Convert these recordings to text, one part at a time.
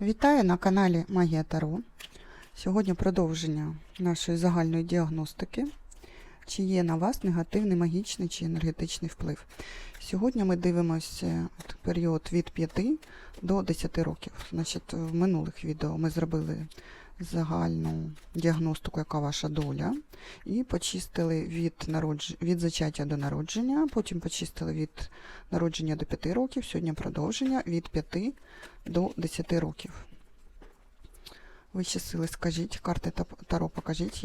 Вітаю на каналі Магія Таро. Сьогодні продовження нашої загальної діагностики. Чи є на вас негативний магічний чи енергетичний вплив? Сьогодні ми дивимося період від 5 до 10 років. Значить, в минулих відео ми зробили загальну діагностику, яка ваша доля, і почистили від, народж... від зачаття до народження, потім почистили від народження до 5 років, сьогодні продовження від 5 до 10 років. Вищі сили, скажіть, карти Таро покажіть,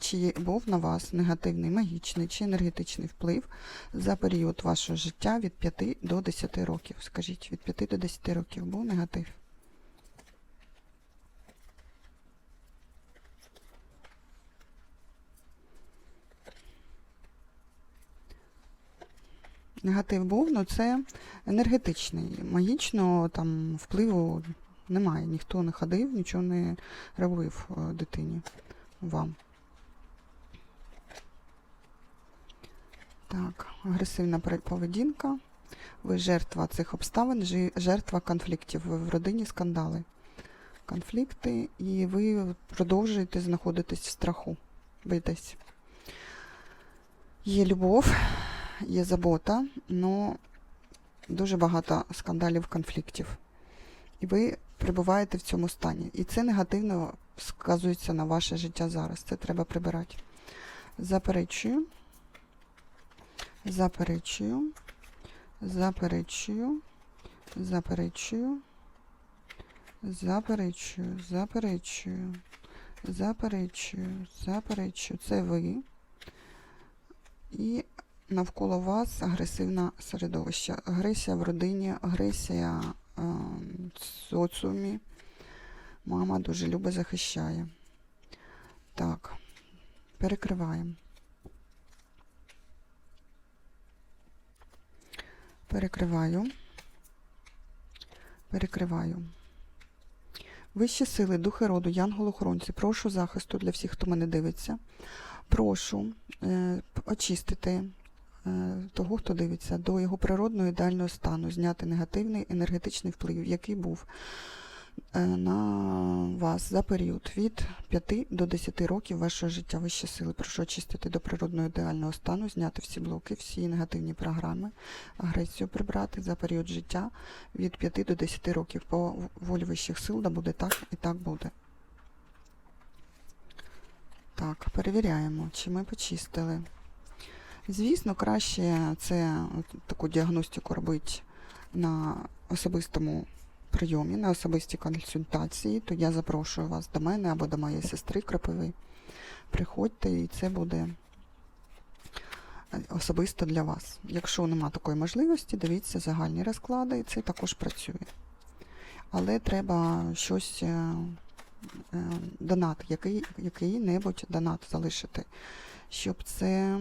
чи був на вас негативний магічний чи енергетичний вплив за період вашого життя від 5 до 10 років. Скажіть, від 5 до 10 років був негатив? Негатив був, але це енергетичний. Магічного там впливу немає. Ніхто не ходив, нічого не робив е, дитині вам. Так, агресивна поведінка. Ви жертва цих обставин, жертва конфліктів. Ви в родині скандали. Конфлікти, і ви продовжуєте знаходитись в страху. Боїтесь. Є любов, є забота, але дуже багато скандалів, конфліктів. І ви перебуваєте в цьому стані. І це негативно сказується на ваше життя зараз. Це треба прибирати. Заперечую, заперечую, заперечую, заперечую, заперечую, заперечую, заперечую, заперечую. Це ви. І навколо вас агресивне середовище. Агресія в родині, агресія е, в соціумі. Мама дуже любить, захищає. Так, перекриваємо. Перекриваю. Перекриваю. Вищі сили, духи роду, янголохоронці, прошу захисту для всіх, хто мене дивиться. Прошу е, очистити того, хто дивиться, до його природного ідеального стану, зняти негативний енергетичний вплив, який був е, на вас за період від 5 до 10 років вашого життя вищі сили. Прошу очистити до природного ідеального стану, зняти всі блоки, всі негативні програми, агресію прибрати за період життя від 5 до 10 років. По волі вищих сил да буде так і так буде. Так, перевіряємо, чи ми почистили. Звісно, краще це таку діагностику робити на особистому прийомі, на особистій консультації, то я запрошую вас до мене або до моєї сестри Крапиви. Приходьте, і це буде е, особисто для вас. Якщо нема такої можливості, дивіться загальні розклади, і це також працює. Але треба щось е, е, донат, який, який-небудь донат залишити, щоб це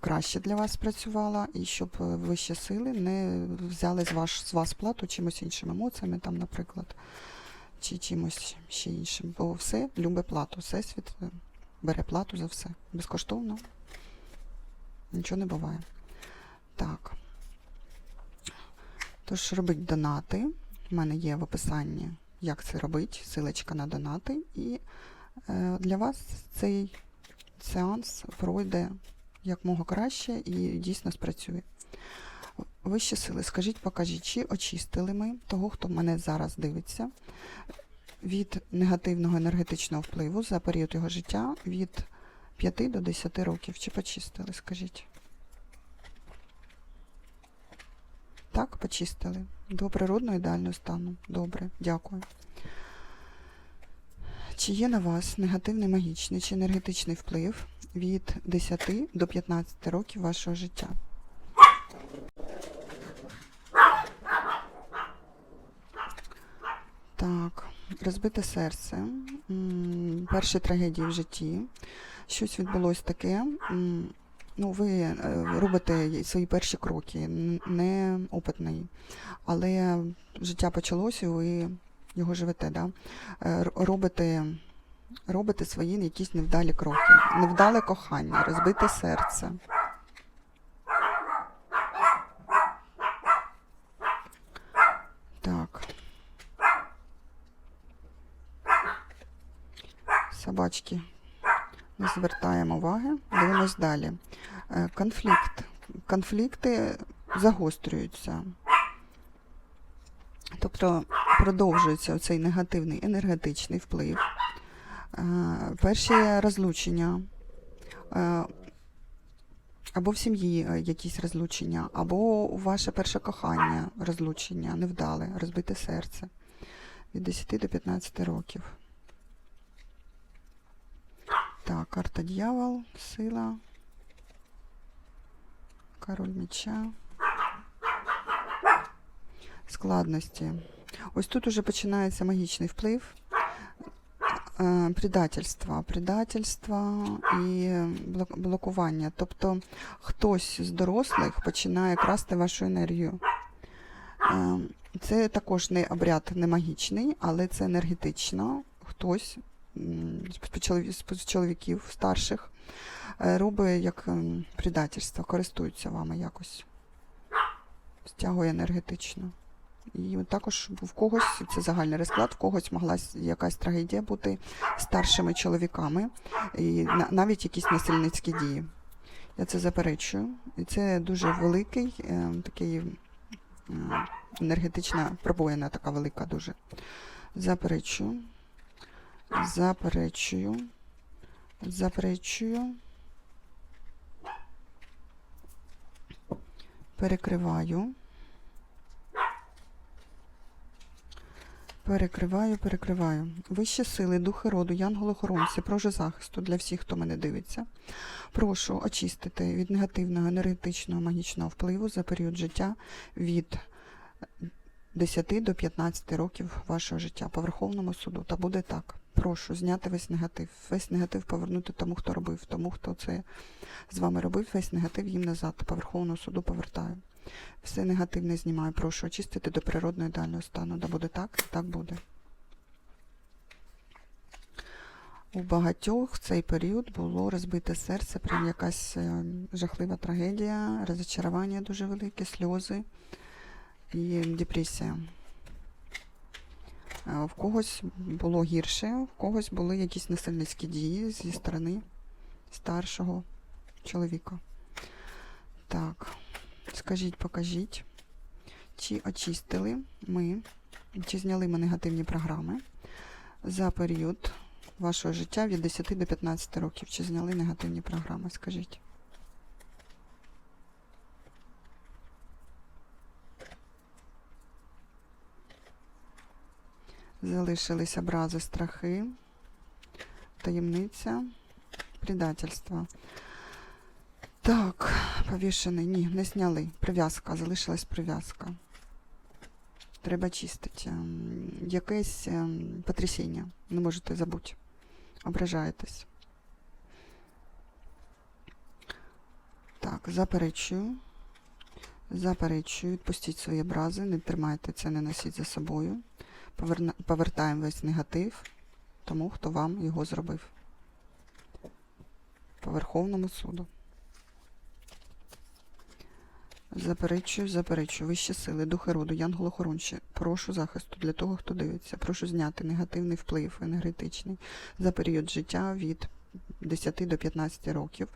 краще для вас працювало, і щоб е, вищі сили не взяли з, ваш, з вас плату чимось іншим емоціями, там, наприклад, чи чимось ще іншим. Бо все любить плату. Всесвіт е, бере плату за все. Безкоштовно. Нічого не буває. Так. Тож робіть донати. У мене є в описанні, як це робити, силочка на донати. І е, для вас цей сеанс пройде якмога краще і дійсно спрацює. Вищі сили, скажіть, покажіть, чи очистили ми того, хто мене зараз дивиться, від негативного енергетичного впливу за період його життя від 5 до 10 років. Чи почистили, скажіть? Так, почистили. До природного ідеального стану. Добре, дякую. Чи є на вас негативний магічний чи енергетичний вплив від 10 до 15 років вашого життя? Так, розбите серце. Перші трагедії в житті. Щось відбулось таке. Ну, ви е, робите свої перші кроки, не опитний. Але життя почалося, і ви його живете, да? Е, робите, робите свої якісь невдалі кроки, невдале кохання, розбите серце. Так. Собачки ми звертаємо уваги, дивимось далі. Е, конфлікт. Конфлікти загострюються. Тобто продовжується цей негативний енергетичний вплив. Е, Перші розлучення. Е, Або в сім'ї е, якісь розлучення, або ваше перше кохання, розлучення, невдале, розбите серце від 10 до 15 років. Так, карта дьявол, сила, король меча, складності. Ось тут уже починається магічний вплив. Е, Предательства, предательства і блокування. Тобто хтось з дорослих починає красти вашу енергію. Е, Це також не обряд не магічний, але це енергетично. Хтось з чоловіків старших е, робить як ем, предательство, користується вами якось. Стягує енергетично. І також в когось, це загальний розклад, в когось могла якась трагедія бути старшими чоловіками, і навіть якісь насильницькі дії. Я це заперечую. І це дуже великий, е, такий енергетична пробоїна, така велика дуже. Заперечую. Заперечую. Заперечую. Перекриваю. Перекриваю, перекриваю. Вищі сили, духи роду, янголи-охоронці, прошу захисту для всіх, хто мене дивиться. Прошу очистити від негативного енергетичного магічного впливу за період життя від 10 до 15 років вашого життя по Верховному суду. Та буде так. Прошу зняти весь негатив. Весь негатив повернути тому, хто робив, тому, хто це з вами робив, весь негатив їм назад. По Верховному суду повертаю. Все негативне знімаю. Прошу очистити до природного ідеального стану. Да буде так, так буде. У багатьох в цей період було розбите серце, прям якась е, жахлива трагедія, розочарування дуже велике, сльози і депресія. Е, В когось було гірше, в когось були якісь насильницькі дії зі сторони старшого чоловіка. Так, скажіть, покажіть, чи очистили ми, чи зняли ми негативні програми за період вашого життя від 10 до 15 років, чи зняли негативні програми, скажіть. Залишились образи, страхи, таємниця, предательство. Так, повішений. Ні, не зняли. Прив'язка, залишилась прив'язка. Треба чистити. Ем, Якесь ем, потрясіння. Не можете забути. Ображаєтесь. Так, заперечую. Заперечую. Відпустіть свої образи, не тримайте це, не носіть за собою. Поверна... Повертаємо весь негатив тому, хто вам його зробив. По Верховному суду. Заперечую, заперечую. Вищі сили, духи роду, янголохорончі. Прошу захисту для того, хто дивиться. Прошу зняти негативний вплив енергетичний за період життя від 10 до 15 років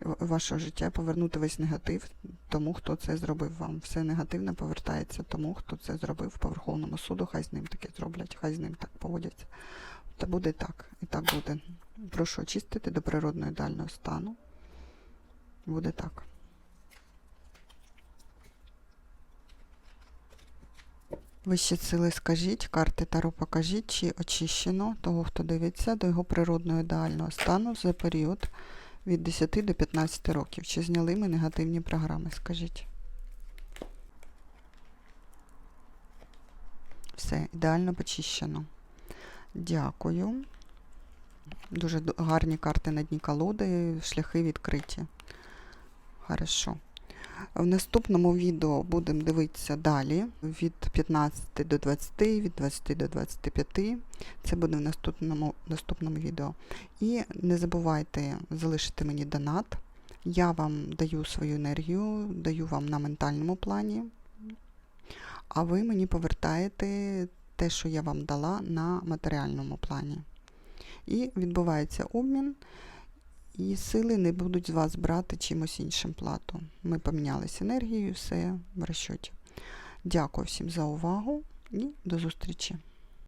вашого життя, повернути весь негатив тому, хто це зробив вам. Все негативне повертається тому, хто це зробив по Верховному суду. Хай з ним таке зроблять, хай з ним так поводяться. Та буде так, і так буде. Прошу очистити до природного ідеального стану. Буде так. Вищі сили скажіть, карти Таро покажіть, чи очищено того, хто дивиться до його природного ідеального стану за період від 10 до 15 років. Чи зняли ми негативні програми? Скажіть. Все, ідеально почищено. Дякую. Дуже гарні карти на дні колоди, шляхи відкриті. Хорошо. В наступному відео будемо дивитися далі від 15 до 20, від 20 до 25. Це буде в наступному, наступному відео. І не забувайте залишити мені донат. Я вам даю свою енергію, даю вам на ментальному плані, а ви мені повертаєте те, що я вам дала на матеріальному плані. і відбувається обмін, і сили не будуть з вас брати чимось іншим плату. Ми помінялися енергією, все в розчоті. Дякую всім за увагу і до зустрічі!